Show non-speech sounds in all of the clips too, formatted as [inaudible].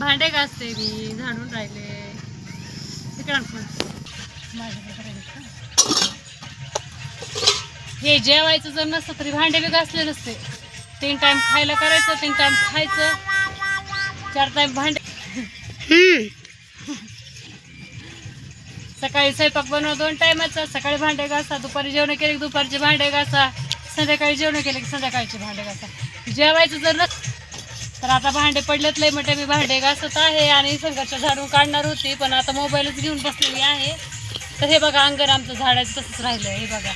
भांडे घासते मी झाडून राहिले. हे जेवायचं जर नसतं तरी भांडे बी घासले नसते. तीन टाइम खायला करायचं तीन टाइम खायचं. चार टाइम भांडे. सकाळी स्वयंपाक बनवा दोन टायमाचा सकाळी भांडे घासा दुपारी जेवण केले की दुपारचे भांडे घासा संध्याकाळी जेवण केले की संध्याकाळचे भांडे घासा. जेवायचं जर नसतं तर आता भांडे पडलेत लय म्हटलं मी भांडे घासत आहे आणि संघर्ष झाडून काढणार होती पण आता मोबाईलच घेऊन बसलेली आहे. तर हे बघा अंगर आमचं झाडाचं तसंच राहिलं हे बघा.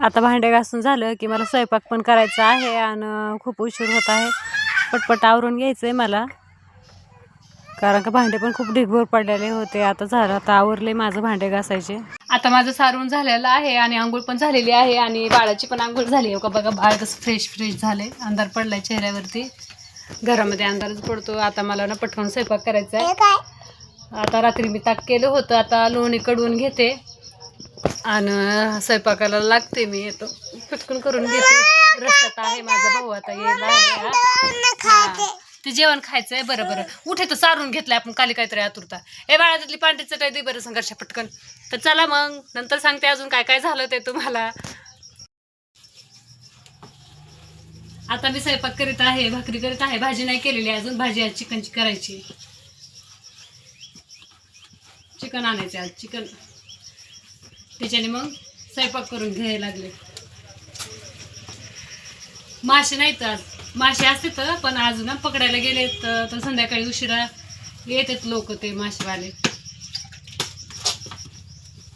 आता भांडे घासून झालं की मला स्वयंपाक पण करायचा आहे आणि खूप उशीर होत आहे. पटपट आवरून घ्यायचं आहे मला. कारण का भांडे पण खूप ढिगभर पडलेले होते. आता झालं आता आवरले माझं भांडे घासायचे. आता माझं सारून झालेलं आहे आणि आंघोळ पण झालेली आहे आणि बाळाची पण आंघोळ झाली आहे. का बघा बाळ कसं फ्रेश फ्रेश झाले अंधार पडलाय चेहऱ्यावरती. घरामध्ये अंधारच पडतो. आता मला ना पटकन स्वयंपाक करायचा आहे. आता रात्री मी ताक केलं होतं. आता लोणी कडवून घेते. आणि स्वयंपाकाला लागते मी. येतो पटकन करून घेते. रस्त्यात आहे माझा भाऊ. आता आहे. हा. ते जेवण खायचंय. बरं बरं. उठे तर सारून घेतलंय आपण. काली काहीतरी आतुरता. ए बाळा तिथली पांढरी चटई दे बरं संघर्ष पटकन. तर चला मग नंतर सांगते अजून काय काय झालं ते तुम्हाला. आता मी स्वयंपाक करीत आहे भाकरी करीत आहे भाजी नाही केलेली अजून भाजी आज चिकनची करायची. चिकन आणायचे आज चिकन. त्याच्याने मग स्वयंपाक करून घ्यायला लागले. मासे नाहीत आज. मासे असते तर पण आज ना पकडायला गेले तर तर संध्याकाळी उशिरा येतात लोक ते मासेवाले.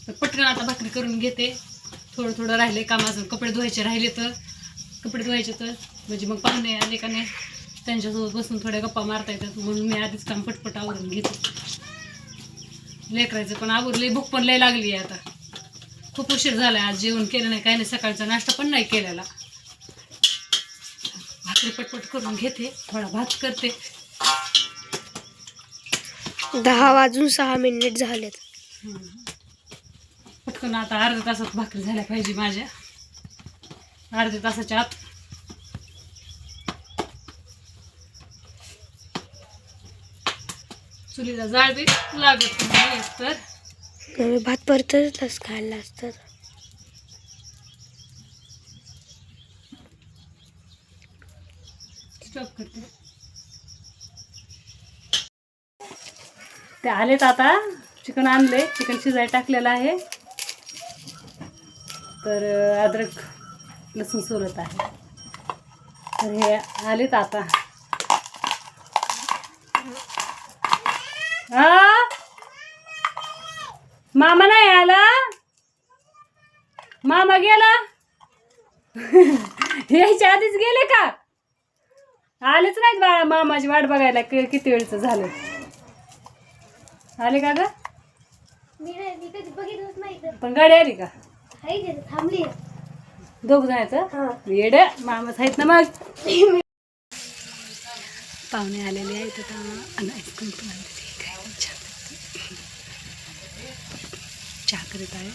तर पटकन आता भाकरी करून घेते. थोडं थोडं राहिले काम अजून. कपडे धुवायचे राहिले तर. कपडे धुवायचे तर. म्हणजे मग पाहुणे आले का नाही त्यांच्यासोबत बसून थोड्या गप्पा मारता येतात. म्हणून मी आधीच काम पटपट आवरून घेते. लेकरायचं पण आवरले भूक पण लय लागली आहे आता. खूप उशीर झालाय. आज जेवण केलं नाही काही नाही. सकाळचा नाश्ता पण नाही केलेला. भाकरी पटपट करून घेते. थोडा भात करते. दहा वाजून सहा मिनिट झालेत. पटकन आता अर्ध्या तासात भाकरी झाल्या पाहिजे माझ्या. अर्ध्या तासाच्या आत. चुलीला जाळ बी लागत नाही तर. भात परतच खायला असतात स्टॉप करते. ते आलेत आता. चिकन आणले. चिकन शिजाय टाकलेलं आहे. तर अद्रक लसूण सोलत आहे. तर हे आलेत आता? मामा नाही आला? मामा गेला? [laughs] यायच्या आधीच गेले का? आलेच नाहीत बाळा मामाची वाट बघायला. कि- किती वेळचं झालं? आले का ग? पण गाडी आली का? थांबली दोघ जायचं येड मामाच आहेत ना मग. पाहुणे आलेले आहेत आता. आणि आईस्क्रीम पण आणलेली आहे. काय चहा करीत आहे.